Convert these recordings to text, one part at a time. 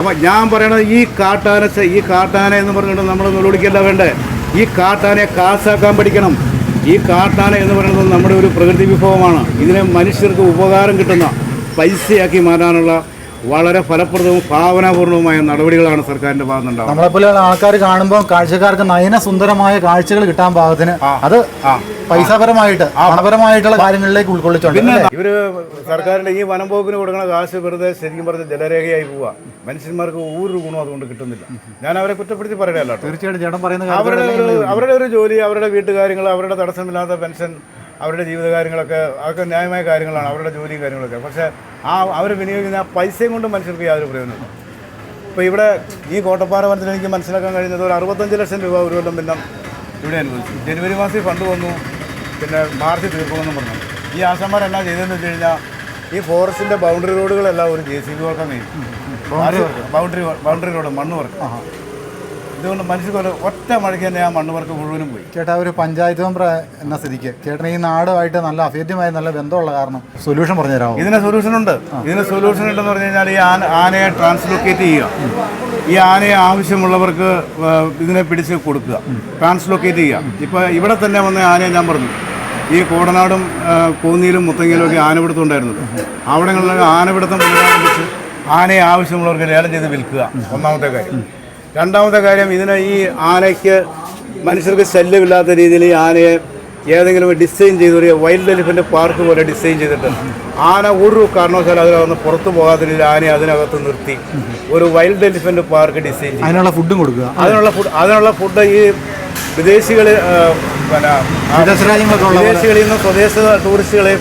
അപ്പൊ ഞാൻ പറയണത് ഈ കാട്ടാന ഈ കാട്ടാന എന്ന് പറഞ്ഞിട്ട് നമ്മൾ നിലവിളിക്കല്ല വേണ്ടേ. ഈ കാട്ടാനയെ കാസാക്കാൻ പഠിക്കണം. ഈ കാട്ടാന എന്ന് പറയുന്നത് നമ്മുടെ ഒരു പ്രകൃതി വിഭവമാണ്. ഇതിനെ മനുഷ്യർക്ക് ഉപകാരം കിട്ടുന്ന പൈസയാക്കി മാറ്റാനുള്ള വളരെ ഫലപ്രദവും ഭാവനാപൂർണവുമായ നടപടികളാണ് സർക്കാരിന്റെ ഭാഗത്തുണ്ടാവുന്നത് നമ്മളെപ്പോലെയുള്ള ആൾക്കാർ കാണുമ്പോൾ കാഴ്ചക്കാർക്ക് നയന സുന്ദരമായ കാഴ്ചകൾ കിട്ടാൻ പാകത്തിന് അത് പൈസപരമായിട്ട് പണപരമായിട്ടുള്ള കാര്യങ്ങളിലേക്ക് ഉൾക്കൊള്ളിച്ചുണ്ട് പിന്നെ ഇവർ സർക്കാരിന്റെ ഈ വനം വകുപ്പിന് കൊടുക്കുന്ന കാശ് വെറുതെ ശരിക്കും പറഞ്ഞ ജലരേഖയായി പോവാ. മനുഷ്യന്മാർക്ക് ഒരു ഗുണം അതുകൊണ്ട് കിട്ടുന്നില്ല. ഞാൻ അവരെ കുറ്റപ്പെടുത്തി കേട്ടോ തീർച്ചയായിട്ടും ചേട്ടൻ അവരുടെ ഒരു അവരുടെ ഒരു ജോലി അവരുടെ വീട്ടുകാര്യങ്ങൾ അവരുടെ തടസ്സമില്ലാത്ത പെൻഷൻ അവരുടെ ജീവിതകാര്യങ്ങളൊക്കെ അതൊക്കെ ന്യായമായ കാര്യങ്ങളാണ് അവരുടെ ജോലിയും കാര്യങ്ങളൊക്കെ. പക്ഷേ ആ അവർ വിനിയോഗിക്കുന്ന ആ പൈസയും കൊണ്ട് മനുഷ്യർക്ക് യാതൊരു പ്രയോജനമില്ല ഇപ്പോൾ ഇവിടെ ഈ കോട്ടപ്പാറ വനത്തിൽ എനിക്ക് മനസ്സിലാക്കാൻ കഴിയുന്നത് ഒരു അറുപത്തഞ്ച് ലക്ഷം രൂപ ഒരു കൊല്ലം പിന്നെ ഇവിടെ അനുവദിച്ചു ജനുവരി മാസത്തിൽ ഫണ്ട് വന്നു പിന്നെ മാർച്ച് തീർക്കുമെന്നും പറഞ്ഞു. ഈ ആശാന്മാരെല്ലാം ചെയ്തതെന്ന് വെച്ച് കഴിഞ്ഞാൽ ഈ ഫോറസ്റ്റിന്റെ ബൗണ്ടറി റോഡുകളെല്ലാം ഒരു ജെ സി ബി വർക്കാണ് ചെയ്യും ബൗണ്ടറി ബൗണ്ടറി റോഡ് മണ്ണ് വർക്ക്. ഇതുകൊണ്ട് മനുഷ്യർക്ക് ഒരു ഒറ്റ മഴയ്ക്ക് തന്നെ ആ മണ്ണ് വർക്ക് മുഴുവനും പോയി. ചേട്ടാ ഒരു പഞ്ചായത്ത് മെമ്പർ എന്ന സ്ഥിതിക്ക് ചേട്ടൻ ഈ നാടുമായിട്ട് നല്ല അഭേദ്യമായ നല്ല ബന്ധമുള്ള കാരണം സൊല്യൂഷൻ പറഞ്ഞു തരാമോ? ഇതിന് സൊല്യൂഷൻ ഉണ്ട്. ഇതിന് സൊല്യൂഷൻ ഉണ്ടെന്ന് പറഞ്ഞു കഴിഞ്ഞാൽ ഈ ആന ആനയെ ട്രാൻസ്ലൊക്കേറ്റ് ചെയ്യുക. ഈ ആനയെ ആവശ്യമുള്ളവർക്ക് ഇതിനെ പിടിച്ച് കൊടുക്കുക. ട്രാൻസ്ലൊക്കേറ്റ് ചെയ്യുക. ഇപ്പോൾ ഇവിടെ തന്നെ വന്ന ആനയെ ഞാൻ പറഞ്ഞു. ഈ കോടനാടും കോന്നിയിലും മുത്തങ്ങയിലും ഒക്കെ ആനപിടുത്തം ഉണ്ടായിരുന്നത് അവിടങ്ങളിൽ ആനപിടുത്തം പുനരാരംഭിച്ച് ആനയെ ആവശ്യമുള്ളവർക്ക് ലേലം ചെയ്ത് വിൽക്കുക. ഒന്നാമത്തെ കാര്യം. രണ്ടാമത്തെ കാര്യം ഇതിന് ഈ ആനയ്ക്ക് മനുഷ്യർക്ക് ശല്യമില്ലാത്ത രീതിയിൽ ഈ ആനയെ ഏതെങ്കിലും ഡിസൈൻ ചെയ്ത് ഒരു വൈൽഡ് എലിഫന്റ് പാർക്ക് പോലെ ഡിസൈൻ ചെയ്തിട്ട് ആന ഒരു കാരണവശാലും അതിനകത്ത് പുറത്തു പോകാത്ത രീതിയിൽ ആനയെ അതിനകത്ത് നിർത്തി ഒരു വൈൽഡ് എലിഫന്റ് പാർക്ക് ഡിസൈൻ ചെയ്യും അതിനുള്ള ഫുഡും കൊടുക്കുക. അതിനുള്ള ഫുഡ് അതിനുള്ള ഫുഡ് ഈ വിദേശികൾ പിന്നെ വിദേശികളിൽ നിന്ന് സ്വദേശ ടൂറിസ്റ്റുകളെ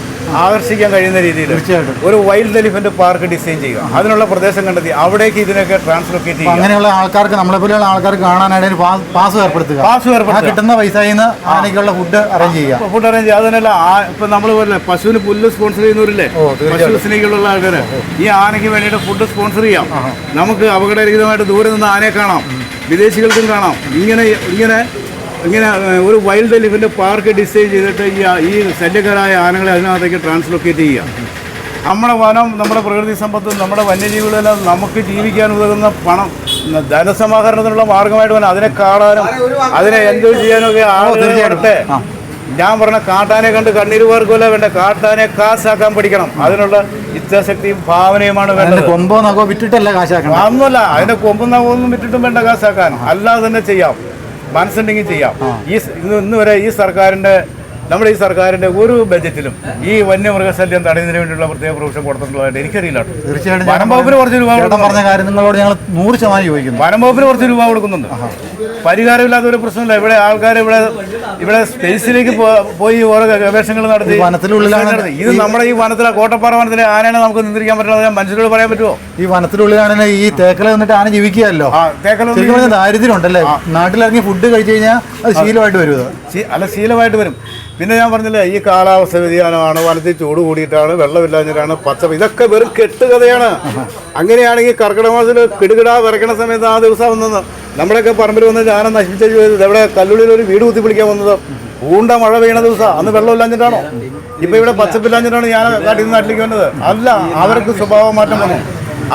ആകർഷിക്കാൻ കഴിയുന്ന രീതിയിൽ തീർച്ചയായിട്ടും. ഒരു വൈൽഡ് എലിഫന്റ് പാർക്ക് ഡിസൈൻ ചെയ്യുക. അതിനുള്ള പ്രദേശം കണ്ടെത്തി അവിടേക്ക് ഇതിനൊക്കെ ട്രാൻസ്ലൊക്കേറ്റ് ചെയ്യുക. അങ്ങനെയുള്ള ആൾക്കാർക്ക് നമ്മളെ പോലെയുള്ള ആൾക്കാർക്ക് കാണാനായിട്ട് ഒരു പാസ് ഏർപ്പെടുത്തുക. പാസ് ഏർപ്പെടുത്തുക. കിട്ടുന്ന പൈസയിൽ നിന്ന് ആനയ്ക്കുള്ള ഫുഡ് അറേഞ്ച് ചെയ്യുക. ഫുഡ് അറേഞ്ച് അതിനല്ല ഇപ്പൊ നമ്മൾ പോലെ പശുവിന് പുല്ല് സ്പോൺസർ ചെയ്യുന്നവരില്ലേ. പശു സ്നേഹികളുള്ള ആൾക്കാര്. ഈ ആനയ്ക്ക് വേണ്ടിയിട്ട് ഫുഡ് സ്പോൺസർ ചെയ്യാം. നമുക്ക് അപകടരഹിതമായിട്ട് ദൂരെ നിന്ന് ആനയെ കാണാം. വിദേശികൾക്കും കാണാം. ഇങ്ങനെ ഇങ്ങനെ ഇങ്ങനെ ഒരു വൈൽഡ് ലൈഫിന്റെ പാർക്ക് ഡിസൈൻ ചെയ്തിട്ട് ഈ ശല്യകരായ ഈ ആനകളെ അതിനകത്തേക്ക് ട്രാൻസ്ലൊക്കേറ്റ് ചെയ്യുക. നമ്മുടെ വനം നമ്മുടെ പ്രകൃതി സമ്പത്തും നമ്മുടെ വന്യജീവികളെല്ലാം നമുക്ക് ജീവിക്കാൻ ഉതകുന്ന പണം ധനസമാഹരണത്തിനുള്ള മാർഗമായിട്ട് വേണം അതിനെ കാണാനും അതിനെ എൻജോയ് ചെയ്യാനും ഒക്കെ ആളുകൾ വരട്ടെ. ഞാൻ പറഞ്ഞ കാട്ടാനെ കണ്ട് കണ്ണീര് പേർക്കുമല്ല വേണ്ട കാട്ടാനെ കാശാക്കാൻ പഠിക്കണം. അതിനുള്ള ഇച്ഛാശക്തിയും ഭാവനയുമാണ് വേണ്ടത്. കൊമ്പോ നഖോ വിറ്റിട്ടല്ല കാശാക്കണം അതൊന്നുമല്ല അതിന്റെ കൊമ്പും നഖമൊന്നും വിട്ടിട്ടും വേണ്ട കാശാക്കാൻ. അല്ലാതെ തന്നെ ചെയ്യാം. മനസ്സുണ്ടെങ്കിൽ ചെയ്യാം. ഈ ഇന്ന് ഇന്ന് വരെ ഈ സർക്കാരിന്റെ നമ്മുടെ ഈ സർക്കാരിന്റെ ഒരു ബജറ്റിലും ഈ വന്യമൃഗശല്യം തടയുന്നതിന് വേണ്ടിയുള്ള പ്രത്യേക പ്രൊവിഷൻ കൊടുത്തിട്ടുള്ളതായിട്ട് എനിക്കറിയില്ല. തീർച്ചയായിട്ടും വനം വകുപ്പിന് കുറച്ച് രൂപ പറഞ്ഞ കാര്യം നിങ്ങളോട് ഞങ്ങൾ നൂറ് ശതമാനം യോജിക്കുന്നു. വനം വകുപ്പിന് കുറച്ച് രൂപ കൊടുക്കുന്നുണ്ട്. പരിഹാരമില്ലാത്ത ഒരു പ്രശ്നമില്ല. ഇവിടെ ആൾക്കാർ ഇവിടെ ഇവിടെ സ്പേസിലേക്ക് പോയി ഓരോ ഗവേഷണങ്ങൾ നടത്തി. വനത്തിനുള്ളിലാണ് ഇത് നമ്മുടെ ഈ വനത്തിലെ കോട്ടപ്പാറ വനത്തിലെ ആനയാണ് നമുക്ക് നിയന്ത്രിക്കാൻ പറ്റുന്നത് ഞാൻ മനുഷ്യരോട് പറയാൻ പറ്റുമോ? ഈ വനത്തിനുള്ളിലാണ് ഈ തേക്കല വന്നിട്ട് ആന ജീവിക്കുകയല്ലോ. ദാരിദ്ര്യം ഉണ്ടല്ലേ നാട്ടിലിറങ്ങി ഫുഡ് കഴിച്ചു കഴിഞ്ഞാൽ അത് ശീലമായിട്ട് വരും അത്. അല്ല ശീലമായിട്ട് വരും. പിന്നെ ഞാൻ പറഞ്ഞില്ലേ ഈ കാലാവസ്ഥ വ്യതിയാനമാണ് വലത്തി ചൂട് കൂടിയിട്ടാണ് വെള്ളമില്ലാഞ്ഞിട്ടാണ് പച്ച ഇതൊക്കെ വെറും കെട്ടുകഥയാണ്. അങ്ങനെയാണെങ്കിൽ കർക്കിടക മാസത്തിൽ കിടുകിടാ വിറക്കണ സമയത്ത് ആ ദിവസം വന്നത്. നമ്മുടെയൊക്കെ പറമ്പിൽ വന്ന് ഞാനും നശിപ്പിച്ച ചോദിച്ചത് ഇവിടെ കല്ലുള്ളിൽ ഒരു വീട് കുത്തിപ്പിടിക്കാൻ വന്നത്. ഊണ്ട മഴ പെയ്യണ ദിവസം അന്ന് വെള്ളമില്ലാഞ്ഞിട്ടാണോ ഇപ്പൊ ഇവിടെ പച്ചപ്പില്ലാഞ്ഞിട്ടാണ് ഞാൻ നാട്ടിൽ നിന്ന് നാട്ടിലേക്ക് വന്നത്. അല്ല അവർക്ക് സ്വഭാവ മാറ്റം വന്നു.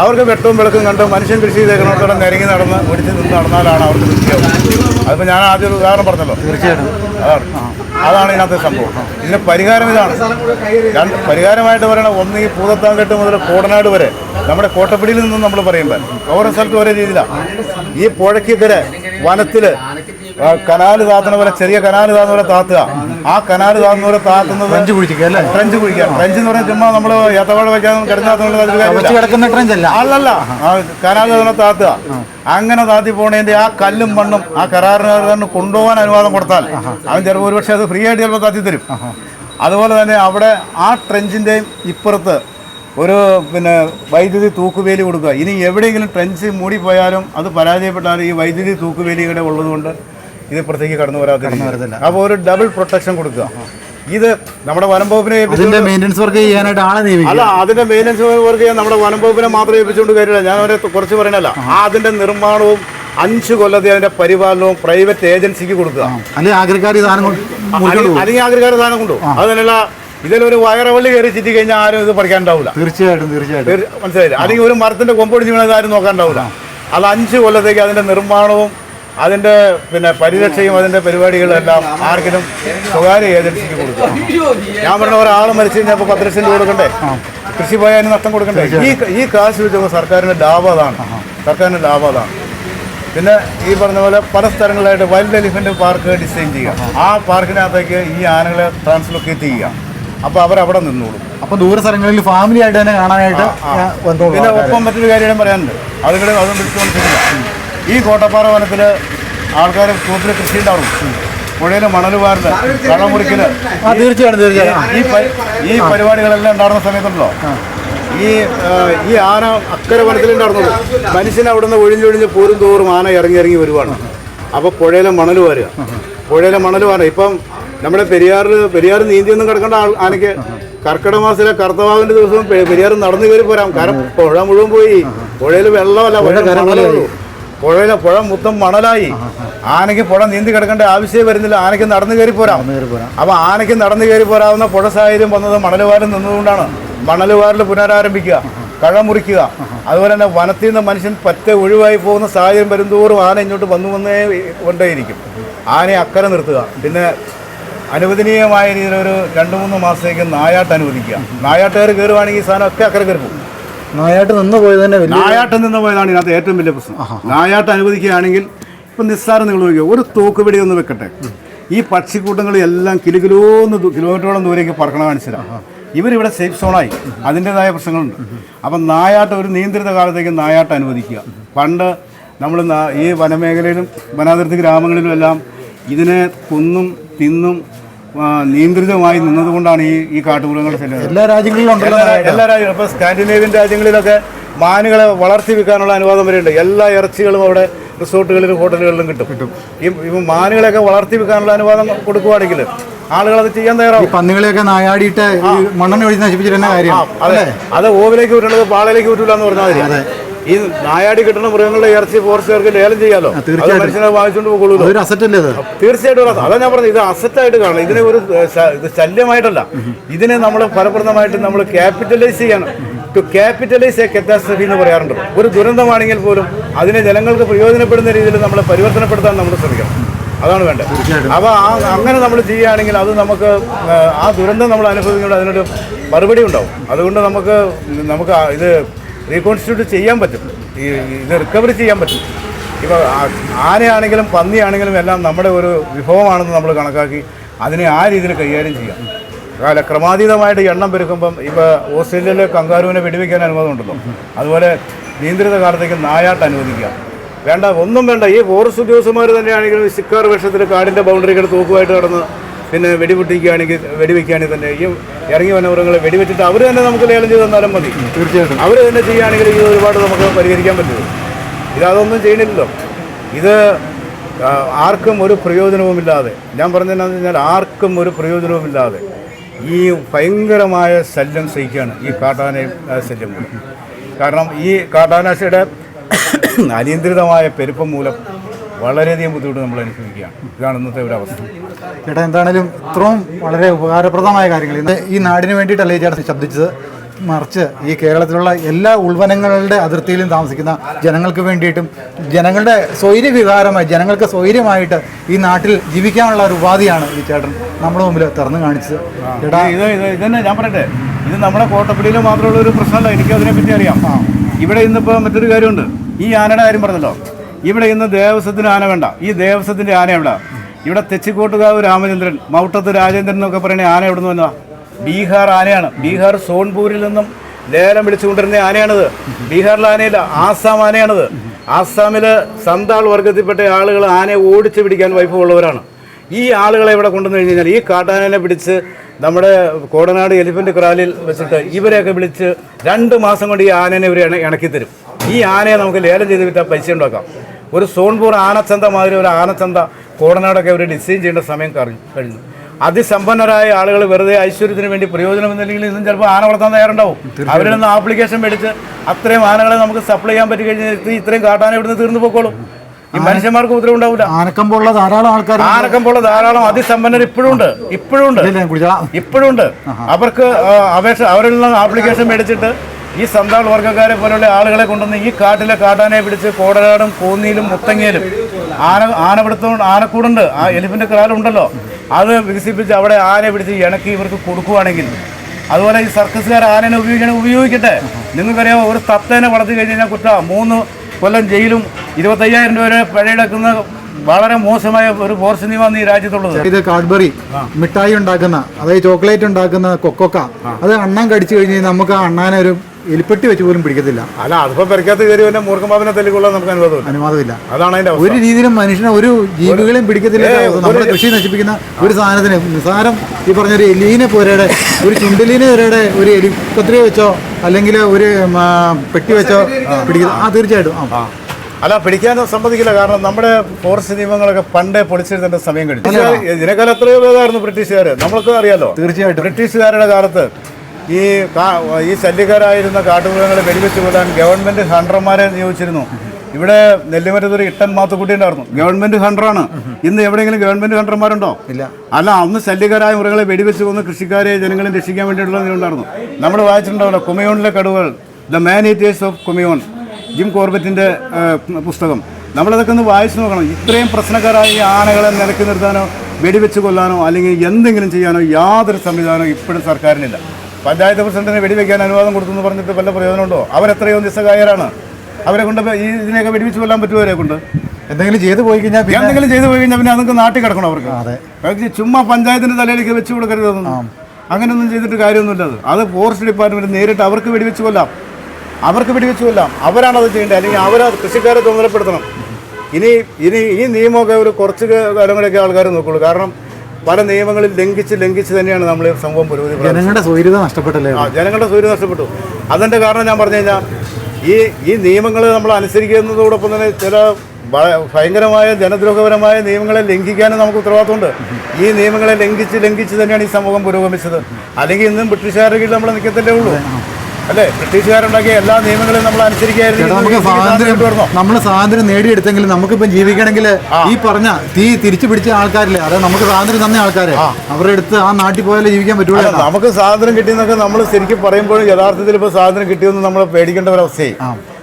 അവർക്ക് വെട്ടവും വിളക്കും കണ്ട് മനുഷ്യൻ കൃഷി ചെയ്തേക്കണത്തോടെ നിരങ്ങി നടന്ന് ഒടിച്ച് നിന്ന് നടന്നാലാണ് അവർക്ക് കൃഷിയാവുന്നത്. അതിപ്പോൾ ഞാൻ ആദ്യം ഒരു ഉദാഹരണം പറഞ്ഞല്ലോ. തീർച്ചയായിട്ടും. അതാണ്. അതാണ് ഇതിനകത്തെ സംഭവം. ഇതിന് പരിഹാരം ഇതാണ്. പരിഹാരമായിട്ട് പറയണ ഒന്ന് ഈ പൂതത്താങ്കെട്ട് മുതൽ കോടനാട് വരെ നമ്മുടെ കോട്ടപ്പടിയിൽ നിന്നും നമ്മൾ പറയുമ്പോൾ ഓരോ സ്ഥലത്തും ഓരോ രീതിയിലാണ് ഈ പുഴയ്ക്കിക്കരെ വനത്തിൽ കനാല് താത്തുന്ന പോലെ ചെറിയ കനാല് താത്തുന്ന പോലെ താത്തുക. ആ കനാല് താത്തുന്ന പോലെ താത്തുന്നത് ഫ്രഞ്ച് കുഴിക്കുക അല്ലേ? ഫ്രഞ്ച് കുഴിക്കുക. ഫ്രഞ്ച് എന്ന് പറഞ്ഞാൽ ചുമ്മാ നമ്മൾ ഏത്തവാഴ വയ്ക്കാൻ കിടന്നാത്തുള്ള അല്ലല്ല. ആ കനാല് താത്തുന്ന താത്തുക. അങ്ങനെ താത്തി പോണേന്റെ ആ കല്ലും മണ്ണും ആ കരാറുകാരന് കൊണ്ടുപോകാൻ അനുവാദം കൊടുത്താൽ അവൻ ചിലപ്പോൾ ഒരുപക്ഷെ അത് ഫ്രീ ആയിട്ട് ചിലപ്പോൾ താത്തി തരും. അതുപോലെ തന്നെ അവിടെ ആ ട്രെഞ്ചിന്റെയും ഇപ്പുറത്ത് ഒരു പിന്നെ വൈദ്യുതി തൂക്കുവേലി കൊടുക്കുക. ഇനി എവിടെയെങ്കിലും ട്രെഞ്ച് മൂടിപ്പോയാലും അത് പരാജയപ്പെട്ടാലും ഈ വൈദ്യുതി തൂക്കുവേലി ഇവിടെ ഉള്ളതുകൊണ്ട് ഇത് പുറത്തേക്ക് കടന്നു വരാത്ത വരാത്തില്ല. അപ്പോൾ ഒരു ഡബിൾ പ്രൊട്ടക്ഷൻ കൊടുക്കുക. ഇത് നമ്മുടെ വനം വകുപ്പിനെ അതിന്റെ മെയിന്റെനൻസ് വർക്ക് ചെയ്യാനായിട്ട് ആളെ നിയമിക്കുക. അല്ല അതിന്റെ മെയിന്റനൻസ് വർക്ക് ചെയ്യാൻ നമ്മുടെ വനം വകുപ്പിനെ മാത്രം ഏൽപ്പിച്ചുകൊണ്ട് കാര്യമില്ല. ഞാൻ അവരെ കുറച്ച് പറയണല്ല ആ. അതിന്റെ നിർമ്മാണവും അഞ്ച് കൊല്ലത്തെ അതിന്റെ പരിപാലനവും പ്രൈവറ്റ് ഏജൻസിക്ക് കൊടുക്കുക. അല്ലെങ്കിൽ ആഗ്രഹക്കാർ ഈ സാധനം അല്ലെങ്കിൽ ആഗ്രഹക്കാരെ സാധനം കൊണ്ടു അതല്ല ഇതിലൊരു വയറവള്ളി കയറി ചിറ്റി കഴിഞ്ഞാൽ ആരും ഇത് പഠിക്കാനുണ്ടാവില്ല തീർച്ചയായിട്ടും തീർച്ചയായിട്ടും. തീർ- മനസ്സിലായില്ല? അല്ലെങ്കിൽ ഒരു മരത്തിന്റെ കൊമ്പൊടിച്ച് വീണത് ആരും നോക്കാനുണ്ടാവില്ല അത് അഞ്ച് കൊല്ലത്തേക്ക് അതിന്റെ നിർമ്മാണവും അതിന്റെ പിന്നെ പരിരക്ഷയും അതിന്റെ പരിപാടികളും എല്ലാം ആർക്കെങ്കിലും സ്വകാര്യ ഏജൻസിക്ക് കൊടുക്കും. ഞാൻ പറഞ്ഞ ഒരാൾ മരിച്ചു കഴിഞ്ഞാൽ ഇപ്പൊ പത്ത് ലക്ഷം രൂപ കൊടുക്കണ്ടേ? കൃഷി പോയാൽ അതിന് നഷ്ടം കൊടുക്കണ്ടേ? ഈ ഈ കാശ് വെച്ച് സർക്കാരിന്റെ ലാഭം അതാണ്. സർക്കാരിന്റെ ലാഭം അതാണ്. പിന്നെ ഈ പറഞ്ഞ പോലെ പല സ്ഥലങ്ങളിലായിട്ട് വൈൽഡ് എലിഫന്റ് പാർക്ക് ഡിസൈൻ ചെയ്യുക. ആ പാർക്കിനകത്തേക്ക് ഈ ആനകളെ ട്രാൻസ്ലൊക്കേറ്റ് ചെയ്യുക. അപ്പോൾ അവരവിടെ നിന്നോളും. അപ്പോൾ ദൂര സ്ഥലങ്ങളിൽ ഫാമിലി ആയിട്ട് തന്നെ കാണാനായിട്ട് പിന്നെ ഒപ്പം മറ്റൊരു കാര്യം പറയാനുണ്ട്. അതുകൂടെ അതും വിളിച്ചുകൊണ്ടിരിക്കില്ല ഈ കോട്ടപ്പാറ വനത്തിൽ ആൾക്കാർ കൂടുതൽ കൃഷി ഉണ്ടാവും. പുഴയിൽ മണൽ വാരൽ കളമുറിക്കൽ തീർച്ചയായിട്ടും തീർച്ചയായിട്ടും. ഈ പരിപാടികളെല്ലാം ഉണ്ടാകുന്ന സമയത്തുണ്ടല്ലോ. ഈ ഈ ആന അക്കരെ മനുഷ്യനെ മനുഷ്യൻ നിന്ന് ഒഴിഞ്ഞൊഴിഞ്ഞ് പോരും തോറും ആന ഇറങ്ങി ഇറങ്ങി വരുവാണ്. അപ്പോൾ പുഴയിലെ മണൽ വാരുക. പുഴയിലെ മണൽ വാരുക. ഇപ്പം നമ്മുടെ പെരിയാറിൽ പെരിയാർ നീന്തിയൊന്നും കിടക്കേണ്ട ആൾ ആനയ്ക്ക് കർക്കിടക മാസത്തിലെ കർത്തവാവിന്റെ ദിവസം പെരിയാർ നടന്നു കയറി പോരാം. കാരണം പുഴ മുഴുവൻ പോയി. പുഴയിൽ വെള്ളമല്ല പുഴ ഉള്ളൂ. പുഴയിലെ പുഴ മൊത്തം മണലായി. ആനയ്ക്ക് പുഴ നീന്തി കിടക്കേണ്ട ആവശ്യമേ വരുന്നില്ല. ആനയ്ക്ക് നടന്നു കയറി പോരാ. കയറി പോരാം. അപ്പൊ ആനയ്ക്ക് നടന്നു കയറി പോരാവുന്ന പുഴ സാഹചര്യം വന്നത് മണലുവാരം നിന്നതുകൊണ്ടാണ് മണലുവാരിൽ പുനരാരംഭിക്കുക കഴ മുറിക്കുക. അതുപോലെ തന്നെ വനത്തിൽ നിന്ന് മനുഷ്യൻ പറ്റ ഒഴിവായി പോകുന്ന സാഹചര്യം വരുന്തോറും ആന ഇങ്ങോട്ട് വന്നു വന്നേ കൊണ്ടേയിരിക്കും. ആനയെ അക്കരെ നിർത്തുക. പിന്നെ അനുവദനീയമായ രീതിയിൽ ഒരു രണ്ട് മൂന്ന് മാസത്തേക്ക് നായാട്ട് അനുവദിക്കുക. നായാട്ടുകാർ കയറുവാണെങ്കിൽ ഈ സാധനം ഒക്കെ അക്കരെ കയറി പോകും. നായായിട്ട് നിന്ന് പോയത് തന്നെ നായാട്ട് നിന്ന് പോയതാണ് ഇതിനകത്ത് ഏറ്റവും വലിയ പ്രശ്നം. നായാട്ട് അനുവദിക്കുകയാണെങ്കിൽ ഇപ്പം നിസ്സാരം നിങ്ങൾ നോക്കിയോ ഒരു തോക്കുപിടി ഒന്ന് വെക്കട്ടെ. ഈ പക്ഷിക്കൂട്ടങ്ങൾ എല്ലാം കിലുകിലോന്ന് കിലോമീറ്ററോളം ദൂരേക്ക് പറക്കണ മനസ്സിലാണ് ഇവരിവിടെ സേഫ് സോണായി. അതിന്റെതായ പ്രശ്നങ്ങളുണ്ട്. അപ്പം നായാട്ട് ഒരു നിയന്ത്രിത കാലത്തേക്ക് നായാട്ട് അനുവദിക്കുക. പണ്ട് നമ്മൾ ഈ വനമേഖലയിലും വനാതിർത്തി ഗ്രാമങ്ങളിലും എല്ലാം ഇതിനെ കൊന്നും തിന്നും നിയന്ത്രിതമായി നിന്നതുകൊണ്ടാണ് ഈ ഈ കാട്ടുമൃഗങ്ങളുടെ ശല്യം എല്ലാ രാജ്യങ്ങളിലും ഉണ്ടല്ലോ എല്ലാ രാജ്യങ്ങളും ഇപ്പോൾ സ്കാൻഡിനേവ്യൻ രാജ്യങ്ങളിലൊക്കെ മാനുകളെ വളർത്തി വിൽക്കാനുള്ള അനുവാദം വരെയുണ്ട്. എല്ലാ ഇറച്ചികളും അവിടെ റിസോർട്ടുകളിലും ഹോട്ടലുകളിലും കിട്ടും. കിട്ടും. ഈ മാനുകളെയൊക്കെ വളർത്തി വിൽക്കാനുള്ള അനുവാദം കൊടുക്കുവാണെങ്കിൽ ആളുകൾ അത് ചെയ്യാൻ തയ്യാറാവും. പന്നികളെയൊക്കെ നായാടിയിട്ട് മണ്ണെണ്ണ ഒഴിച്ച് നശിപ്പിച്ചിട്ട് തന്നെ കാര്യം അതെ. അത് ഓവിലേക്ക് വിട്ടുള്ളത് പാളയിലേക്ക് വിട്ടില്ല എന്ന് പറഞ്ഞാൽ മതി ഈ നായാടി കിട്ടുന്ന മൃഗങ്ങളുടെ ഇറച്ചി ഫോറസ്റ്റുകാർക്ക് ലേലം ചെയ്യാലോ. മനുഷ്യനെ വാങ്ങിച്ചുകൊണ്ട് പോകുള്ളൂ തീർച്ചയായിട്ടും. അതാ ഞാൻ പറഞ്ഞത് ഇത് അസറ്റായിട്ട് കാണണം. ഇതിനെ ഒരു ശല്യമായിട്ടല്ല. ഇതിനെ നമ്മൾ ഫലപ്രദമായിട്ട് നമ്മൾ ക്യാപിറ്റലൈസ് ചെയ്യണം. ടു ക്യാപിറ്റലൈസ് എ കറ്റാസ്ട്രഫി എന്ന് പറയാറുണ്ട്. ഒരു ദുരന്തമാണെങ്കിൽ പോലും അതിനെ ജനങ്ങൾക്ക് പ്രയോജനപ്പെടുന്ന രീതിയിൽ നമ്മൾ പരിവർത്തനപ്പെടുത്താൻ നമ്മൾ ശ്രമിക്കണം. അതാണ് വേണ്ടത്. അപ്പോൾ ആ അങ്ങനെ നമ്മൾ ചെയ്യുകയാണെങ്കിൽ അത് നമുക്ക് ആ ദുരന്തം നമ്മൾ അനുഭവിക്കുമ്പോൾ അതിനൊരു മറുപടി ഉണ്ടാവും. അതുകൊണ്ട് നമുക്ക് നമുക്ക് ഇത് റീകോൺസ്റ്റിറ്റ്യൂട്ട് ചെയ്യാൻ പറ്റും. ഈ ഇത് റിക്കവറി ചെയ്യാൻ പറ്റും. ഇപ്പോൾ ആനയാണെങ്കിലും പന്നിയാണെങ്കിലും എല്ലാം നമ്മുടെ ഒരു വിഭവമാണെന്ന് നമ്മൾ കണക്കാക്കി അതിനെ ആ രീതിയിൽ കൈകാര്യം ചെയ്യാം. കാല ക്രമാതീതമായിട്ട് എണ്ണം പെരുക്കുമ്പം ഇപ്പോൾ ഓസ്ട്രേലിയയിലെ കങ്കാരുവിനെ വെടിവെക്കാൻ അനുവാദമുണ്ടല്ലോ. അതുപോലെ നിയന്ത്രിത കാലത്തേക്ക് നായാട്ട് അനുവദിക്കുക. വേണ്ട ഒന്നും വേണ്ട. ഈ ഫോറസ്റ്റ് ഉദ്യോഗസ്ഥന്മാർ തന്നെയാണെങ്കിലും സിക്കാർ വേഷത്തിൽ കാടിന്റെ ബൗണ്ടറികൾ തൂക്കുമായിട്ട് കടന്ന് പിന്നെ വെടിപൊട്ടിക്കുകയാണെങ്കിൽ വെടിവെക്കുകയാണെങ്കിൽ തന്നെ ഈ ഇറങ്ങി വന്ന മൃഗങ്ങളെ വെടിവെച്ചിട്ട് അവർ തന്നെ നമുക്ക് ലേലം ചെയ്ത് തന്നാലും മതി. തീർച്ചയായിട്ടും. അവർ തന്നെ ചെയ്യുകയാണെങ്കിൽ ഇത് ഒരുപാട് നമുക്ക് പരിഹരിക്കാൻ പറ്റുമോ ഇതതൊന്നും ചെയ്യണില്ലല്ലോ. ഇത് ആർക്കും ഒരു പ്രയോജനവുമില്ലാതെ ഞാൻ പറഞ്ഞതെന്നു കഴിഞ്ഞാൽ ആർക്കും ഒരു പ്രയോജനവുമില്ലാതെ ഈ ഭയങ്കരമായ ശല്യം സഹിക്കുകയാണ് ഈ കാട്ടാന ശല്യം മൂലം. കാരണം ഈ കാട്ടാനാശയുടെ അനിയന്ത്രിതമായ പെരുപ്പം മൂലം വളരെയധികം ബുദ്ധിമുട്ട് നമ്മൾ അനുഭവിക്കുകയാണ്. ഇതാണ് ഇന്നത്തെ ഒരു അവസ്ഥ. ചേട്ടാ എന്താണേലും ഇത്രയും വളരെ ഉപകാരപ്രദമായ കാര്യങ്ങൾ. ഇന്ന് ഈ നാടിന് വേണ്ടിയിട്ടല്ലേ ഈ ചേട്ടൻ ശബ്ദിച്ചത്? മറിച്ച് ഈ കേരളത്തിലുള്ള എല്ലാ ഉൾവനങ്ങളുടെ അതിർത്തിയിലും താമസിക്കുന്ന ജനങ്ങൾക്ക് വേണ്ടിയിട്ടും ജനങ്ങളുടെ സ്വൈര്യ വികാരമായി ജനങ്ങൾക്ക് സ്വൈര്യമായിട്ട് ഈ നാട്ടിൽ ജീവിക്കാനുള്ള ഒരു ഉപാധിയാണ് ഈ ചേട്ടൻ നമ്മുടെ മുമ്പിൽ തുറന്നു കാണിച്ചത്. ചേട്ടാ ഇത് ഇത് ഇതന്നെ ഞാൻ പറയട്ടെ. ഇത് നമ്മുടെ കോട്ടപ്പടിയിൽ മാത്രമുള്ള ഒരു പ്രശ്നമല്ല. എനിക്ക് അതിനെപ്പറ്റി അറിയാം. ഇവിടെ ഇന്നിപ്പോൾ മറ്റൊരു കാര്യമുണ്ട്. ഈ ആനയുടെ കാര്യം പറഞ്ഞല്ലോ. ഇവിടെ ഇന്ന് ദേവസ്വത്തിന് ആന വേണ്ട ഈ ദേവസ്വത്തിന്റെ ആന എവിടെ? ഇവിടെ തെച്ചിക്കോട്ടുകാവ് രാമചന്ദ്രൻ മൗട്ടത്ത് രാജേന്ദ്രൻ എന്നൊക്കെ പറയുന്ന ആന എവിടെ നിന്ന് വന്നതാ? ബീഹാർ ആനയാണ്. ബീഹാർ സോൺപൂരിൽ നിന്നും ലേലം വിളിച്ചുകൊണ്ടിരുന്ന ആനയാണിത്. ബീഹാറിലെ ആനയില്ല ആസാം ആനയാണിത്. ആസാമിൽ സന്താൾ വർഗത്തിൽപ്പെട്ട ആളുകൾ ആനയെ ഓടിച്ചു പിടിക്കാൻ വൈഭവമുള്ളവരാണ്. ഈ ആളുകളെ ഇവിടെ കൊണ്ടുവന്നു കഴിഞ്ഞ് കഴിഞ്ഞാൽ ഈ കാട്ടാനനെ പിടിച്ച് നമ്മുടെ കോടനാട് എലിഫന്റ് ക്രാലിൽ വെച്ചിട്ട് ഇവരെയൊക്കെ വിളിച്ച് രണ്ട് മാസം കൊണ്ട് ഈ ആനേനെ ഇവർ ഇണ- ഇണക്കി തരും ഈ ആനയെ നമുക്ക് ലേലം ചെയ്ത് വിറ്റാൽ പൈസ ഉണ്ടാക്കാം. ഒരു സോൺപൂർ ആനച്ചന്ത മാതിരി ഒരു ആനച്ചന്ത കോടനാടൊക്കെ അവർ ഡിസൈൻ ചെയ്യേണ്ട സമയം കഴിഞ്ഞു കഴിഞ്ഞു. അതിസമ്പന്നരായ ആളുകൾ വെറുതെ ഐശ്വര്യത്തിന് വേണ്ടി പ്രയോജനമെന്നില്ലെങ്കിൽ ഇന്നും ചിലപ്പോൾ ആന വളർത്താൻ തയ്യാറുണ്ടാവും. അവരിൽ നിന്ന് ആപ്ലിക്കേഷൻ മേടിച്ച് അത്രയും ആനകളെ നമുക്ക് സപ്ലൈ ചെയ്യാൻ പറ്റി കഴിഞ്ഞാൽ ഇത്രയും കാട്ടാന ഇവിടുന്ന് തീർന്നു പോക്കോളും. ഈ മനുഷ്യന്മാർക്ക് ഉത്തരവ് ഉണ്ടാവില്ല ആനക്കമ്പുള്ള ധാരാളം ആൾക്കാർ ആനക്കമ്പുള്ള ധാരാളം അതിസമ്പന്നർ ഇപ്പോഴും ഉണ്ട്. ഇപ്പോഴും ഉണ്ട്. ഇപ്പോഴും ഉണ്ട്. അവർക്ക് അപേക്ഷ അവരിൽ നിന്ന് ആപ്ലിക്കേഷൻ മേടിച്ചിട്ട് ഈ സന്താൾ വർഗക്കാരെ പോലുള്ള ആളുകളെ കൊണ്ടുവന്ന് ഈ കാട്ടിലെ കാട്ടാനെ പിടിച്ച് കോടനാടും കോന്നിയിലും മുത്തങ്ങയിലും ആന ആനപിടുത്തം ആനക്കൂടുണ്ട്. ആ എലിഫിന്റെ കാലുണ്ടല്ലോ. അത് വികസിപ്പിച്ച് അവിടെ ആനയെ പിടിച്ച് ഇണക്കി ഇവർക്ക് കൊടുക്കുവാണെങ്കിൽ അതുപോലെ ഈ സർക്കസുകാർ ആനനെ ഉപയോഗിക്കണേ ഉപയോഗിക്കട്ടെ. നിങ്ങൾക്കറിയാമോ ഒരു തത്തേനെ വളർത്തി കഴിഞ്ഞ് കഴിഞ്ഞാൽ കുറ്റ. മൂന്ന് കൊല്ലം ജയിലും ഇരുപത്തയ്യായിരം രൂപ വരെ പഴയടക്കുന്ന വളരെ മോശമായ ഒരു ഫോർസ് നിയമമാണ് ഈ രാജ്യത്തുള്ളത്. ഇത് കാഡ്ബറി മിഠായി ഉണ്ടാക്കുന്ന അതായത് ചോക്ലേറ്റ് ഉണ്ടാക്കുന്ന കൊക്കൊക്ക. അത് അണ്ണാൻ കടിച്ചു കഴിഞ്ഞ് കഴിഞ്ഞാൽ നമുക്ക് ആ അണ്ണാനെ ഒരു എലിപ്പെട്ടി വെച്ച് പോലും പിടിക്കത്തില്ല. അല്ല അതിപ്പോ പെരക്കാത്ത കയറി വന്നെ മൂർഖമ്പാവിനെ തല്ലിക്കൊള്ളാൻ നമുക്ക് അനുവാദമില്ല. അനുവാദമില്ല. അതാണ് അതിന്റെ ഒരു രീതിയിലും മനുഷ്യനെ ഒരു ജീവികളെയും പിടിക്കത്തില്ല. നമ്മുടെ കൃഷി നശിപ്പിക്കുന്ന ഒരു സാധനത്തിന് നിസാരം ഈ പറഞ്ഞൊരു എലീനെ പോരയുടെ ഒരു ചുണ്ടലീനെ പോരയുടെ ഒരു എലിപ്പത്രി വെച്ചോ അല്ലെങ്കിൽ ഒരു പെട്ടി വെച്ചോ പിടിക്കുന്ന ആ തീർച്ചയായിട്ടും. ആ. അല്ല പിടിക്കാൻ സമ്മതിക്കില്ല. കാരണം നമ്മുടെ ഫോറസ്റ്റ് നിയമങ്ങളൊക്കെ പണ്ടേ പൊളിച്ചെഴുതേണ്ട സമയം കഴിഞ്ഞു. ഇതിനേക്കാൾ എത്രയോ ഭേദമായിരുന്നു ബ്രിട്ടീഷുകാർ നമ്മൾക്ക് അറിയാലോ. തീർച്ചയായിട്ടും. ബ്രിട്ടീഷുകാരുടെ കാലത്ത് ഈ ഈ ശല്യക്കാരായിരുന്ന കാട്ടുമൃഗങ്ങളെ വെടിവെച്ച് കൊല്ലാൻ ഗവൺമെന്റ് ഹണ്ടർമാരെ നിയോഗിച്ചിരുന്നു. ഇവിടെ നെല്ലിമറ്റത്ത് ഒരു ഇട്ടൻ മാത്തുക്കുട്ടി ഉണ്ടായിരുന്നു. ഗവൺമെന്റ് ഹണ്ടറാണ്. ഇന്ന് എവിടെയെങ്കിലും ഗവൺമെന്റ് ഹണ്ടർമാരുണ്ടോ? ഇല്ല. അല്ല അന്ന് ശല്യകരായ മൃഗങ്ങളെ വെടിവെച്ച് കൊന്ന് കൃഷിക്കാരെ ജനങ്ങളെ രക്ഷിക്കാൻ വേണ്ടിയിട്ടുള്ള ഉണ്ടായിരുന്നു. നമ്മൾ വായിച്ചിട്ടുണ്ടാവില്ല കുമയോണിലെ കടുവകൾ the man eaters of Kumaon Jim കോർബറ്റിന്റെ പുസ്തകം. നമ്മളതൊക്കെ ഒന്ന് വായിച്ചു നോക്കണം. ഇത്രയും പ്രശ്നക്കാരായ ഈ ആനകളെ നിലയ്ക്ക് നിർത്താനോ വെടിവെച്ച് കൊല്ലാനോ അല്ലെങ്കിൽ എന്തെങ്കിലും ചെയ്യാനോ യാതൊരു സംവിധാനവും ഇപ്പോഴും സർക്കാരിനില്ല. പഞ്ചായത്ത് പ്രസിഡന്റിനെ വെടിവെക്കാൻ അനുവാദം കൊടുത്തെന്ന് പറഞ്ഞിട്ട് വല്ല പ്രയോജനമുണ്ടോ? അവരെത്രയോ നിസ്സഹായരാണ്. അവരെ കൊണ്ട് ഈ ഇതിനെയൊക്കെ വെടിവെച്ച് കൊല്ലാൻ പറ്റുമോ അവരെ കൊണ്ട്? എന്തെങ്കിലും ചെയ്തു പോയി കഴിഞ്ഞാൽ പിന്നെ എന്തെങ്കിലും ചെയ്തു പോയി കഴിഞ്ഞാൽ പിന്നെ അതൊക്കെ നാട്ടിൽ കിടക്കണം അവർക്ക്. അതെ. ചുമ്മാ പഞ്ചായത്തിന്റെ തലയിലേക്ക് വെച്ച് കൊടുക്കരുത് അതൊന്നും. അങ്ങനെയൊന്നും ചെയ്തിട്ട് കാര്യമൊന്നുമില്ല അത്. അത് ഫോറസ്റ്റ് ഡിപ്പാർട്ട്മെന്റ് നേരിട്ട് അവർക്ക് വെടിവെച്ച് കൊല്ലാം. അവർക്ക് വെടിവെച്ച് കൊല്ലാം. അവരാണ് അത് ചെയ്യേണ്ടത്. അല്ലെങ്കിൽ അവരെ കൃഷിക്കാരെ ചുമതലപ്പെടുത്തണം ഇനി ഇനി ഈ നിയമമൊക്കെ ഒരു കുറച്ച് കാലം കൂടെയൊക്കെ ആൾക്കാർ നോക്കുള്ളൂ. കാരണം പല നിയമങ്ങളിൽ ലംഘിച്ച് ലംഘിച്ച് തന്നെയാണ് നമ്മൾ സംഭവം പുരോഗതി ജനങ്ങളുടെ സ്വൈര്യത നഷ്ടപ്പെട്ടല്ലേ? ആ ജനങ്ങളുടെ സൂര്യ നഷ്ടപ്പെട്ടു. അതിന്റെ കാരണം ഞാൻ പറഞ്ഞു കഴിഞ്ഞാൽ ഈ ഈ നിയമങ്ങൾ നമ്മൾ അനുസരിക്കുന്നതോടൊപ്പം തന്നെ ചില ഭയങ്കരമായ ജനദ്രോഹപരമായ നിയമങ്ങളെ ലംഘിക്കാനും നമുക്ക് ഉത്തരവാദിത്തമുണ്ട് ഈ നിയമങ്ങളെ ലംഘിച്ച് ലംഘിച്ച് തന്നെയാണ് ഈ സമൂഹം പുരോഗമിച്ചത്. അല്ലെങ്കിൽ ഇന്നും ബ്രിട്ടീഷുകാരുടെ കീഴിൽ നമ്മൾ നിൽക്കത്തല്ലേ ഉള്ളൂ. അല്ലേ? ബ്രിട്ടീഷുകാരുണ്ടാക്കിയ എല്ലാ നിയമങ്ങളും നമ്മൾ അനുസരിക്കായിരുന്നു നമുക്ക് സ്വാതന്ത്ര്യം നമ്മൾ സ്വാതന്ത്ര്യം നേടിയെടുത്തെങ്കിൽ നമുക്കിപ്പം ജീവിക്കണമെങ്കിൽ ഈ പറഞ്ഞ തീ തിരിച്ചു പിടിച്ച ആൾക്കാരില്ലേ? അതായത് നമുക്ക് സ്വാതന്ത്ര്യം തന്ന ആൾക്കാരെ. അവരുടെ അടുത്ത് ആ നാട്ടിൽ പോയാലേ ജീവിക്കാൻ പറ്റുള്ളൂ നമുക്ക് സ്വാതന്ത്ര്യം കിട്ടിയെന്നൊക്കെ നമ്മൾ ശരിക്കും പറയുമ്പോഴും യഥാർത്ഥത്തിൽ ഇപ്പോൾ സ്വാതന്ത്ര്യം കിട്ടിയെന്ന് നമ്മൾ പേടിക്കേണ്ട ഒരു അവസ്ഥയായി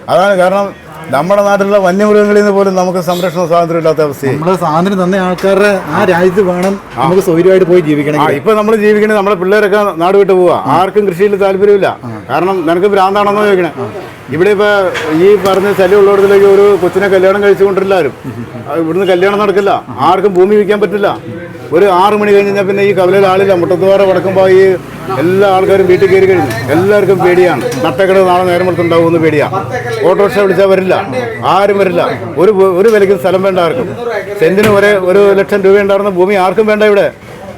അതാണ് കാരണം നമ്മുടെ നാട്ടിലുള്ള വന്യമൃഗങ്ങളിൽ നിന്ന് പോലും നമുക്ക് സംരക്ഷണ സ്വാതന്ത്ര്യം ഇല്ലാത്ത അവസ്ഥയാണ് നമ്മുടെ സ്വാതന്ത്ര്യം തന്നെ ആൾക്കാരുടെ ആ രാജ്യത്ത് വേണം നമുക്ക് സൗകര്യമായിട്ട് പോയി ജീവിക്കണം ഇപ്പൊ നമ്മൾ ജീവിക്കണേ നമ്മുടെ പിള്ളേരൊക്കെ നാട് വിട്ട് പോവാ. ആർക്കും കൃഷിയിൽ താല്പര്യമില്ല. കാരണം നിനക്ക് ഭ്രാന്താണെന്നോ ചോദിക്കണേ. ഇവിടെ ഇപ്പൊ ഈ പറഞ്ഞ ശല്യമുള്ളിടത്തിലേക്ക് ഒരു കൊച്ചിനെ കല്യാണം കഴിച്ചുകൊണ്ടിരുന്നാലും ഇവിടുന്ന് കല്യാണം നടക്കില്ല. ആർക്കും ഭൂമി വിൽക്കാൻ പറ്റില്ല. ഒരു ആറ് മണി കഴിഞ്ഞ് കഴിഞ്ഞാൽ പിന്നെ ഈ കവലയിൽ ആളില്ല. മുട്ടത്തുവാറ വടക്കുമ്പോൾ ഈ എല്ലാ ആൾക്കാരും വീട്ടിൽ കയറി കഴിഞ്ഞു. എല്ലാവർക്കും പേടിയാണ്. നട്ടക്കട നാളെ നേരം എടുത്തുണ്ടാവുമെന്ന് പേടിയാണ് ഓട്ടോറിക്ഷ വിളിച്ചാൽ വരില്ല. ആരും വരില്ല. ഒരു ഒരു വിലയ്ക്കും സ്ഥലം വേണ്ട ആർക്കും. സെന്റിന് ഒരേ ഒരു ലക്ഷം രൂപ ഉണ്ടായിരുന്ന ഭൂമി ആർക്കും വേണ്ട ഇവിടെ.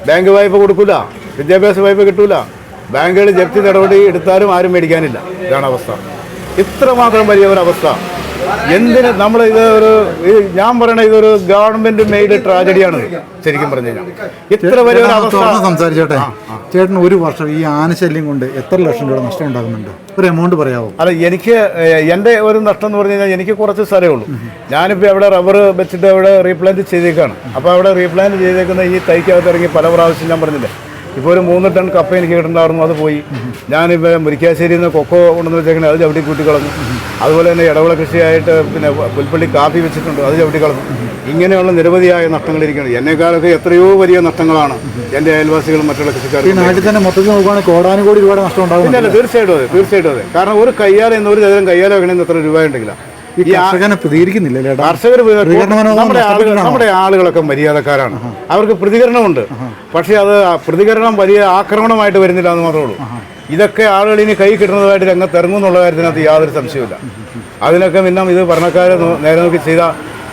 ബാങ്ക് വായ്പ കൊടുക്കില്ല വിദ്യാഭ്യാസ വായ്പ കിട്ടൂല. ബാങ്കുകൾ ജപ്തി നടപടി എടുത്താലും ആരും മേടിക്കാനില്ല. ഇതാണ് അവസ്ഥ. ഇത്രമാത്രം വലിയ ഒരു അവസ്ഥ. എന്തിന് നമ്മൾ ഇത് ഒരു ഞാൻ പറയണ ഇതൊരു ഗവൺമെന്റ് മെയ്ഡ് ട്രാജഡിയാണ് ശരിക്കും പറഞ്ഞു കഴിഞ്ഞാൽ. ഇത്ര വലിയ സംസാരിച്ചോട്ടെ. ചേട്ടൻ ഒരു വർഷം ഈ ആനശല്യം കൊണ്ട് എത്ര ലക്ഷം രൂപ നഷ്ടം ഉണ്ടാകുന്നുണ്ട്? ഒരു എമൗണ്ട് പറയാമോ അല്ല എനിക്ക് എന്റെ ഒരു നഷ്ടം എന്ന് പറഞ്ഞു കഴിഞ്ഞാൽ എനിക്ക് കുറച്ച് സ്ഥലമേ ഉള്ളൂ. ഞാനിപ്പോൾ അവിടെ റബ്ബർ വെച്ചിട്ട് അവിടെ റീപ്ലാന്റ് ചെയ്തേക്കാണ്. അപ്പോൾ അവിടെ റീപ്ലാന്റ് ചെയ്തേക്കുന്ന ഈ തൈക്കകത്ത് ഇറങ്ങി പല പ്രാവശ്യം ഞാൻ പറഞ്ഞില്ലേ ഇപ്പോൾ ഒരു മൂന്ന് ടൺ കപ്പ എനിക്ക് കിട്ടുന്നുണ്ടായിരുന്നു അത് പോയി. ഞാനിപ്പോൾ മുരിക്കാശ്ശേരിയിൽ നിന്ന് കൊക്കോ കൊണ്ടുവന്ന് വെച്ചേക്കണേ അത് ചവിട്ടി കൂട്ടി കളഞ്ഞു. അതുപോലെ തന്നെ ഇടവിള കൃഷിയായിട്ട് പിന്നെ പുൽപ്പള്ളി കാപ്പി വെച്ചിട്ടുണ്ട് അത് ചവിട്ടി കളഞ്ഞു. ഇങ്ങനെയുള്ള നിരവധിയായ നഷ്ടങ്ങളിരിക്കുന്നത് എന്നെക്കാളൊക്കെ എത്രയോ വലിയ നഷ്ടങ്ങളാണ് എന്റെ അയൽവാസികളും മറ്റുള്ള കൃഷിക്കാരും നാട്ടിൽ തന്നെ മൊത്തത്തിൽ നോക്കുകയാണെങ്കിൽ കോടാനുകോടി രൂപയുടെ നഷ്ടം ഉണ്ടാകും തീർച്ചയായിട്ടും അതെ തീർച്ചയായിട്ടും അതെ. കാരണം ഒരു കയ്യാല എന്നൊരു ഒരു ചതുരം കയ്യാല വെക്കണമെന്ന് എത്ര രൂപ ഉണ്ടെങ്കില. ഈ കർഷകനെ പ്രതികരിക്കുന്നില്ല കർഷകർ നമ്മുടെ ആളുകളൊക്കെ മര്യാദക്കാരാണ്. അവർക്ക് പ്രതികരണമുണ്ട്. പക്ഷേ അത് പ്രതികരണം വലിയ ആക്രമണമായിട്ട് വരുന്നില്ല എന്ന് മാത്രമേ ഉള്ളൂ. ഇതൊക്കെ ആളുകൾ ഇനി കൈ കിട്ടുന്നതായിട്ട് രംഗത്ത് ഇറങ്ങും എന്നുള്ള കാര്യത്തിനകത്ത് യാതൊരു സംശയമില്ല അതിനൊക്കെ പിന്നെ ഇത് ഭരണക്കാരെ നോ- നേരെ നോക്കി ചെയ്ത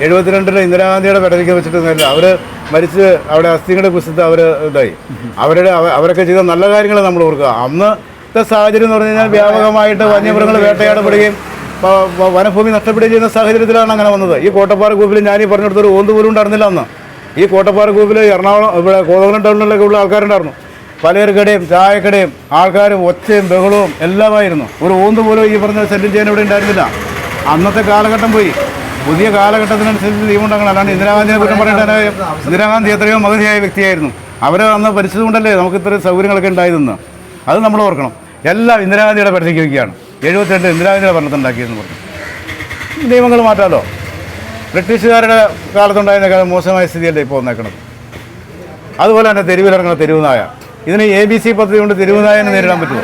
എഴുപത്തിരണ്ടിന് ഇന്ദിരാഗാന്ധിയുടെ പെടലിക്ക് വെച്ചിട്ട് നേരില്ല അവർ മരിച്ച് അവിടെ അസ്ഥികളുടെ കുശത്ത് അവർ ഇതായി. അവരുടെ അവരൊക്കെ ചെയ്ത നല്ല കാര്യങ്ങൾ നമ്മൾ ഓർക്കുക. അന്നത്തെ സാഹചര്യം എന്ന് പറഞ്ഞു കഴിഞ്ഞാൽ വ്യാപകമായിട്ട് വന്യമൃഗങ്ങൾ വേട്ടയാടപ്പെടുകയും വനഭൂമി നഷ്ടപ്പെടുകയും ചെയ്യുന്ന സാഹചര്യത്തിലാണ് അങ്ങനെ വന്നത്. ഈ കോട്ടപ്പാറ ഗ്രൂപ്പിൽ ഞാൻ ഈ പറഞ്ഞിടത്തൊരു ഓന്ത് പോലും ഉണ്ടായിരുന്നില്ല അന്ന്. ഈ കോട്ടപ്പാറ ഗ്രൂപ്പിൽ എറണാകുളം ഇവിടെ കോതകുളം ടൗണിലൊക്കെ ഉള്ള ആൾക്കാരുണ്ടായിരുന്നു. പലചരക്കടയും ചായക്കടയും ആൾക്കാരും ഒച്ചയും ബഹളവും എല്ലാമായിരുന്നു. ഒരു ഓന്ത് പോലും ഈ പറഞ്ഞ ശല്യം ചെയ്യാൻ ഇവിടെ ഉണ്ടായിരുന്നില്ല. അന്നത്തെ കാലഘട്ടം പോയി. പുതിയ കാലഘട്ടത്തിനനുസരിച്ച് നിയമമുണ്ടാകണം അല്ലാണ്ട് ഇന്ദിരാഗാന്ധിയെ കുറ്റം പറയേണ്ടതായ ഇന്ദിരാഗാന്ധി എത്രയോ മകതിയായ വ്യക്തിയായിരുന്നു. അവർ അന്ന് ഭരിച്ചതുകൊണ്ടല്ലേ നമുക്ക് ഇത്രയും സൗകര്യങ്ങളൊക്കെ ഉണ്ടായതെന്ന്. അത് നമ്മൾ ഓർക്കണം. എല്ലാം ഇന്ദിരാഗാന്ധിയുടെ പരിധിക്ക് വയ്ക്കുകയാണ്. എഴുപത്തിരണ്ട് ഇന്ദിരാഗാന്ധിയുടെ ഭരണത്തുണ്ടാക്കിയെന്ന് പറഞ്ഞു. നിയമങ്ങൾ മാറ്റാമല്ലോ ബ്രിട്ടീഷുകാരുടെ കാലത്തുണ്ടായിരുന്ന മോശമായ സ്ഥിതിയല്ലേ ഇപ്പോൾ വന്നേക്കണത്? അതുപോലെ തന്നെ തെരുവിലിറങ്ങുന്ന തെരുവ് നായ ഇതിന് എ ബി സി പദ്ധതി കൊണ്ട് തെരുവുനായനെ നേരിടാൻ പറ്റുമോ?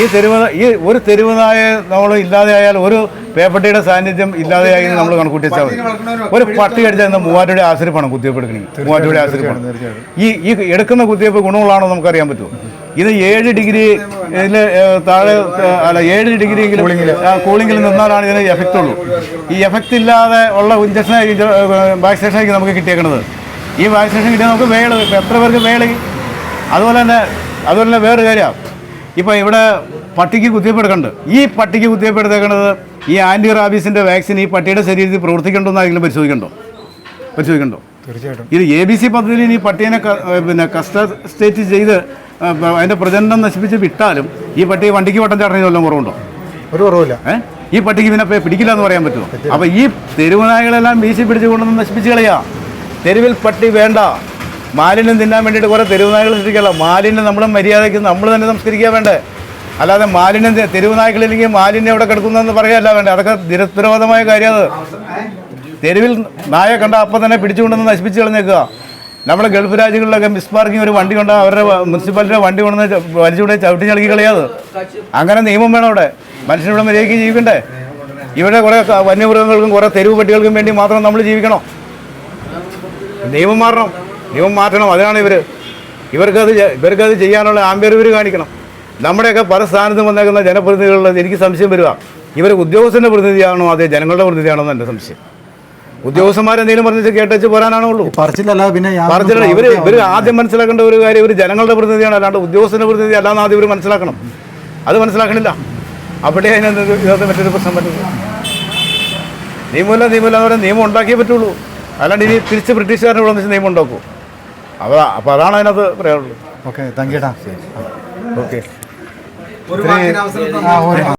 ഈ തെരുവ് ഈ ഒരു തെരുവുനായ നമ്മൾ ഇല്ലാതെയായാൽ ഒരു പേപ്പട്ടിയുടെ സാന്നിധ്യം ഇല്ലാതെയായി നമ്മൾ കണക്കൂട്ടി വെച്ചാൽ മതി. ഒരു പട്ടി അടിച്ചാൽ ഇന്ന് മൂവാറ്റയുടെ ആശ്രയപ്പാണ് കുത്തിവയ്പ്പ് എടുക്കുന്നത് മൂവാറ്റയുടെ ആശ്രയപ്പാണ്. ഈ ഈ എടുക്കുന്ന കുത്തിവയ്പ്പ് ഗുണമുള്ളതാണോ നമുക്കറിയാൻ പറ്റുമോ? ഇത് ഏഴ് ഡിഗ്രി ഇതിൽ താഴെ അല്ല ഏഴ് ഡിഗ്രി കൂളിംഗിൽ നിന്നാലാണ് ഇതിന് എഫക്റ്റ് ഉള്ളൂ. ഈ എഫക്റ്റ് ഇല്ലാതെ ഉള്ള ഇഞ്ചക്ഷനായിരിക്കും വാക്സിനേഷനായിരിക്കും നമുക്ക് കിട്ടിയേക്കുന്നത് ഈ വാക്സിനേഷൻ കിട്ടിയാൽ നമുക്ക് വേൾ എത്ര പേർക്ക് വേളി അതുപോലെ തന്നെ അതുപോലെ തന്നെ വേറൊരു കാര്യമാണ് ഇപ്പോൾ ഇവിടെ പട്ടിക്ക് കുത്തിയപ്പെടുക്കുന്നുണ്ട് ഈ പട്ടിക്ക് കുത്തിവെപ്പെടുത്തേക്കുന്നത് ഈ ആന്റി റാബീസിന്റെ വാക്സിൻ ഈ പട്ടിയുടെ ശരീരത്തിൽ പ്രവർത്തിക്കണ്ടോ എന്നാരെങ്കിലും പരിശോധിക്കണ്ടോ? പരിശോധിക്കണ്ടോ? തീർച്ചയായിട്ടും. ഇത് എ ബി സി പദ്ധതിയിൽ ഈ പട്ടീനെ പിന്നെ കസ്റ്റ സ്റ്റേറ്റ് ചെയ്ത് അതിന്റെ പ്രചരണം നശിപ്പിച്ച് വിട്ടാലും ഈ പട്ടി വണ്ടിക്ക് വട്ടം ചാടുന്നതിന് വല്ലതും കുറവുണ്ടോ? ഒരു കുറവില്ല ഈ പട്ടിക്ക് പിന്നെ പിടിക്കില്ല എന്ന് പറയാൻ പറ്റുമോ? അപ്പോൾ ഈ തെരുവുനായകളെല്ലാം വീശി പിടിച്ച് കൊണ്ടുവന്ന് നശിപ്പിച്ച് കളയാ. തെരുവിൽ പട്ടി വേണ്ട. മാലിന്യം തിന്നാൻ വേണ്ടിയിട്ട് കുറേ തെരുവുനായകൾ സൃഷ്ടിക്കല്ല മാലിന്യം നമ്മൾ മര്യാദയ്ക്ക് നമ്മൾ തന്നെ സംസ്കരിക്കുക വേണ്ടേ? അല്ലാതെ മാലിന്യം തെരുവുനായ്ക്കളില്ലെങ്കിൽ മാലിന്യം എവിടെ കിടക്കുന്നതെന്ന് പറയല്ല വേണ്ടേ? അതൊക്കെ നിരുത്തരവാദമായ കാര്യം അത്. തെരുവിൽ നായ കണ്ട അപ്പം തന്നെ പിടിച്ചുകൊണ്ടുവന്ന് നശിപ്പിച്ച് കളഞ്ഞേക്കുക. നമ്മുടെ ഗൾഫ് രാജ്യങ്ങളിലൊക്കെ മിസ് പാർക്കിംഗ് ഒരു വണ്ടി കൊണ്ട് അവരുടെ മുനിസിപ്പാലിറ്റിയുടെ വണ്ടി കൊണ്ടുവന്ന് വലിച്ചുകൊണ്ട് ചവിട്ടി ചളുക്കി കളയാത് അങ്ങനെ നിയമം വേണം അവിടെ. മനുഷ്യനിവിടെ മര്യാദയ്ക്ക് ജീവിക്കണ്ടേ? ഇവിടെ കുറേ വന്യമൃഗങ്ങൾക്കും കുറേ തെരുവ് പട്ടികൾക്കും വേണ്ടി മാത്രം നമ്മൾ ജീവിക്കണം. നിയമം മാറണം. നിയമം മാറ്റണം അതിനാണ് ഇവർ ഇവർക്കത് ഇവർക്കത് ചെയ്യാനുള്ള ആംബിയർ ഇവർ കാണിക്കണം. നമ്മുടെയൊക്കെ പല സ്ഥാനത്തും വന്നേക്കുന്ന ജനപ്രതിനിധികളിൽ എനിക്ക് സംശയം വരിക. ഇവർ ഉദ്യോഗസ്ഥന്റെ പ്രതിനിധിയാണോ അതേ ജനങ്ങളുടെ പ്രതിനിധിയാണോ എന്ന് എന്റെ സംശയം. ഉദ്യോഗസ്ഥന്മാരെന്തെങ്കിലും പറഞ്ഞ് കേട്ടച്ച് പോരാനാണോ പറച്ചില്ലല്ല പറച്ചിലല്ല പിന്നെ പറച്ചില്ല ഇവർ ഇവർ ആദ്യം മനസ്സിലാക്കേണ്ട ഒരു കാര്യം ഇവർ ജനങ്ങളുടെ പ്രതിനിധിയാണ് അല്ലാണ്ട് ഉദ്യോഗസ്ഥന്റെ പ്രതിനിധി അല്ലാന്ന് ആദ്യം ഇവർ മനസ്സിലാക്കണം. അത് മനസ്സിലാക്കണില്ല. അവിടെ അതിനകത്ത് ഇതിനകത്ത് മറ്റൊരു പ്രശ്നം പറ്റുന്നു നിയമമില്ല നിയമമില്ല എന്ന് പറയാൻ നിയമം ഉണ്ടാക്കിയേ പറ്റുള്ളൂ. അല്ലാണ്ട് ഇനി തിരിച്ച് ബ്രിട്ടീഷുകാരുടെ കൂടെ നിയമം ഉണ്ടാക്കൂ അപ്പോൾ അപ്പോൾ അതാണ് അതിനകത്ത് പറയാനുള്ളത്. Okay thank you okay